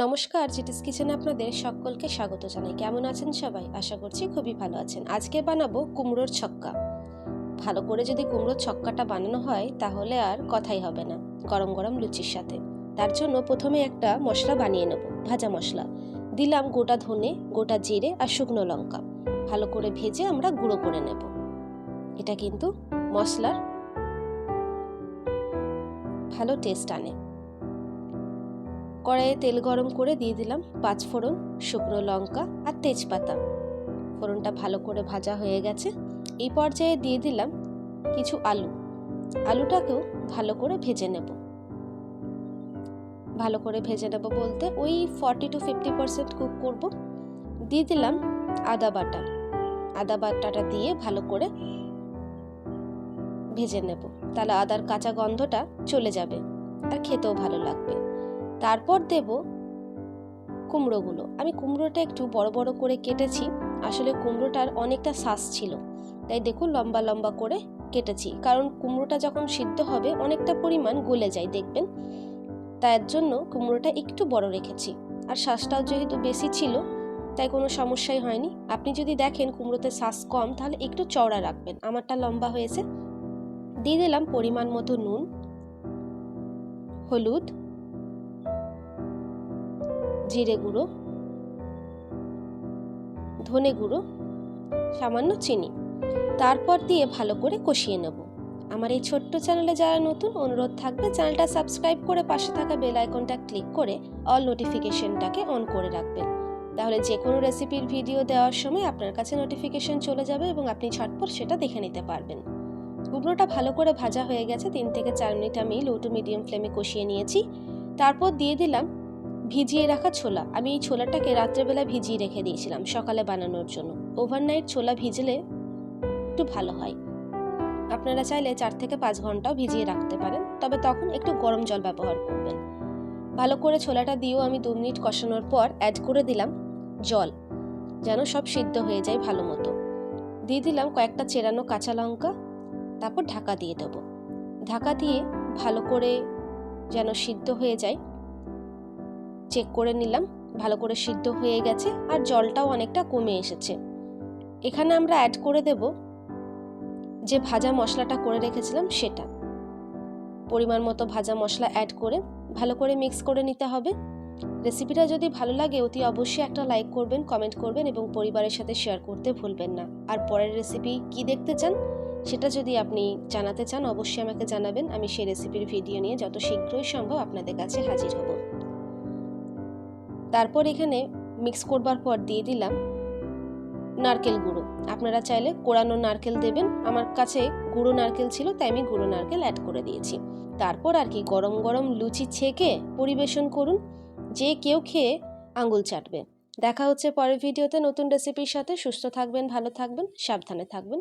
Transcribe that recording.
নমস্কার, জিটিস কিচেনে আপনাদের সকলকে স্বাগত জানাই। কেমন আছেন সবাই? আশা করছি খুবই ভালো আছেন। আজকে বানাবো কুমড়োর ছক্কা। ভালো করে যদি কুমড়োর ছক্কাটা বানানো হয়, তাহলে আর কথাই হবে না, গরম গরম লুচির সাথে। তার জন্য প্রথমে একটা মশলা বানিয়ে নেব, ভাজা মশলা। দিলাম গোটা ধনে, গোটা জিরে আর শুকনো লঙ্কা। ভালো করে ভেজে আমরা গুঁড়ো করে নেব। এটা কিন্তু মশলার ভালো টেস্ট আনে। কড়াইয়ে তেল গরম করে দিয়ে দিলাম পাঁচ ফোড়ন শুকনো লঙ্কা আর তেজপাতা। ফোড়নটা ভালো করে ভাজা হয়ে গেছে। এই পর্যায়ে দিয়ে দিলাম কিছু আলু। আলুটাকেও ভালো করে ভেজে নেব। ভালো করে ভেজে নেব বলতে ওই forty to fifty percent cook করব। দিয়ে দিলাম আদা বাটা। আদা বাটাটা দিয়ে ভালো করে ভেজে নেব। তাহলে আদার কাঁচা গন্ধটা চলে যাবে আর খেতেও ভালো লাগবে। তারপর দেব কুমড়োগুলো। আমি কুমড়োটা একটু বড় বড় করে কেটেছি। আসলে কুমড়োটার অনেকটা শ্বাস ছিল। তাই দেখুন, লম্বা লম্বা করে কেটেছি। কারণ কুমড়োটা যখন সিদ্ধ হবে, অনেকটা পরিমাণ গলে যায়, দেখবেন? তার জন্য কুমড়োটা একটু বড় রেখেছি। আর শ্বাসটাও যেহেতু বেশি ছিল, তাই কোনো সমস্যাই হয়নি। আপনি যদি দেখেন কুমড়োতে শ্বাস কম, তাহলে একটু চওড়া রাখবেন। আমারটা লম্বা হয়েছে। দিয়ে দিলাম পরিমাণ মতো নুন, হলুদ জিরে গুঁড়ো, ধনে গুঁড়ো, সামান্য চিনি। তারপর দিয়ে ভালো করে কষিয়ে নেব। আমার এই ছোট্ট চ্যানেলে যারা নতুন, অনুরোধ থাকবে চ্যানেলটা সাবস্ক্রাইব করে পাশে থাকা বেল আইকনটা ক্লিক করে অল নোটিফিকেশনটাকে অন করে রাখবেন। তাহলে যে কোনো রেসিপির ভিডিও দেওয়ার সময় আপনার কাছে নোটিফিকেশন চলে যাবে এবং আপনি ঝটপট সেটা দেখে নিতে পারবেন। কুমড়োটা ভালো করে ভাজা হয়ে গেছে। তিন থেকে চার মিনিট আমি লো টু মিডিয়াম ফ্লেমে কষিয়ে নিয়েছি। তারপর দিয়ে দিলাম ভিজিয়ে রাখা ছোলা। আমি এই ছোলাটাকে রাত্রেবেলা ভিজিয়ে রেখে দিয়েছিলাম সকালে বানানোর জন্য। ওভারনাইট ছোলা ভিজলে একটু ভালো হয়। আপনারা চাইলে চার থেকে পাঁচ ঘন্টাও ভিজিয়ে রাখতে পারেন, তবে তখন একটু গরম জল ব্যবহার করবেন। ভালো করে ছোলাটা দিয়েও আমি দু মিনিট কষানোর পর অ্যাড করে দিলাম জল, যেন সব সিদ্ধ হয়ে যায় ভালো মতো। দিয়ে দিলাম কয়েকটা চেরানো কাঁচা লঙ্কা, তারপর ঢাকা দিয়ে দেবো। ঢাকা দিয়ে ভালো করে যেন সিদ্ধ হয়ে যায় চেক করে নিলাম, ভালো করে সিদ্ধ হয়ে গেছে আর জলটাও অনেকটা কমে এসেছে। এখানে আমরা অ্যাড করে দেব যে ভাজা মশলাটা করে রেখেছিলাম সেটা। পরিমাণ মতো ভাজা মশলা অ্যাড করে ভালো করে মিক্স করে নিতে হবে। রেসিপিটা যদি ভালো লাগে, অতি অবশ্যই একটা লাইক করবেন কমেন্ট করবেন এবং পরিবারের সাথে শেয়ার করতে ভুলবেন না। আর পরের রেসিপি কি দেখতে চান, সেটা যদি আপনি জানাতে চান, অবশ্যই আমাকে জানাবেন। আমি সেই রেসিপির ভিডিও নিয়ে যত শীঘ্রই সম্ভব আপনাদের কাছে হাজির হব। তারপর এখানে মিক্স করবার পর দিয়ে দিলাম নারকেল গুঁড়ো। আপনারা চাইলে কোড়ানো নারকেল দেবেন। আমার কাছে গুঁড়ো নারকেল ছিল, তাই আমি গুঁড়ো নারকেল অ্যাড করে দিয়েছি। তারপর আর কি গরম গরম লুচি ছেঁকে পরিবেশন করুন। যে কেউ খেয়ে আঙুল চাটবে। দেখা হচ্ছে পরের ভিডিওতে নতুন রেসিপির সাথে। সুস্থ থাকবেন, ভালো থাকবেন, সাবধানে থাকবেন।